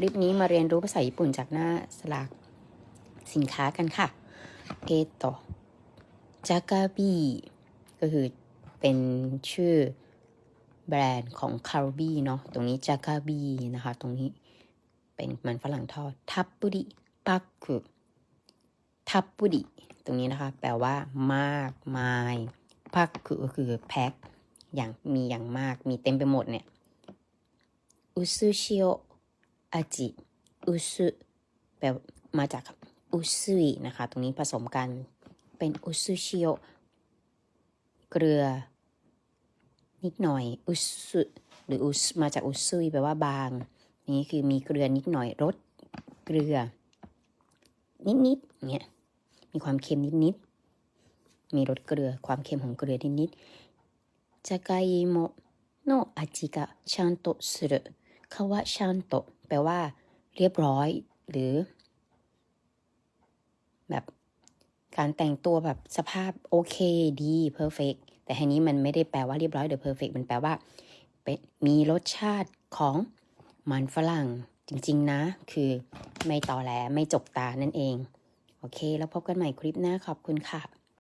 คลิปนี้มาเรียนรู้ภาษาญี่ปุ่นจากหน้าสลากสินค้ากันค่ะ เอโตจากาบีก็คือเป็นชื่อแบรนด์ของคาร์บีเนาะ ตรงนี้จากาบีนะคะ ตรงนี้เป็นมันฝรั่งทอด ทับปุริปักคุทับปุริตรงนี้นะคะ แปลว่ามากมายปักคุก็คือแพ็คอย่างมีอย่างมาก มีเต็มไปหมดเนี่ย อุซุชิโอ อาจิ อุซุแปลมาจากอุซุยนะคะ ตรงนี้ผสมกันเป็นอุซุชิโอเกลือ นิดหน่อย อุซุหรืออุสมาจากอุซุยแปลว่าบาง นี่คือมีเกลือนิดหน่อยรสเกลือ นิดๆเนี่ยมีความเค็มนิดๆมีรสเกลือความเค็มของเกลือนิดๆจะไกโมโนอาจิกะชันโตสุรุคำว่าชันโต แปลว่า เรียบร้อย หรือ แบบการแต่งตัวแบบสภาพโอเคดีเพอร์เฟกแต่ทีนี้มันไม่ได้แปลว่าเรียบร้อยหรือเพอร์เฟกมันแปลว่าเป็นมีรสชาติของมันฝรั่งจริง ๆ นะ คือไม่ต่อแหลไม่จกตานั่นเอง โอเค แล้วพบกันใหม่คลิปหน้าขอบคุณค่ะ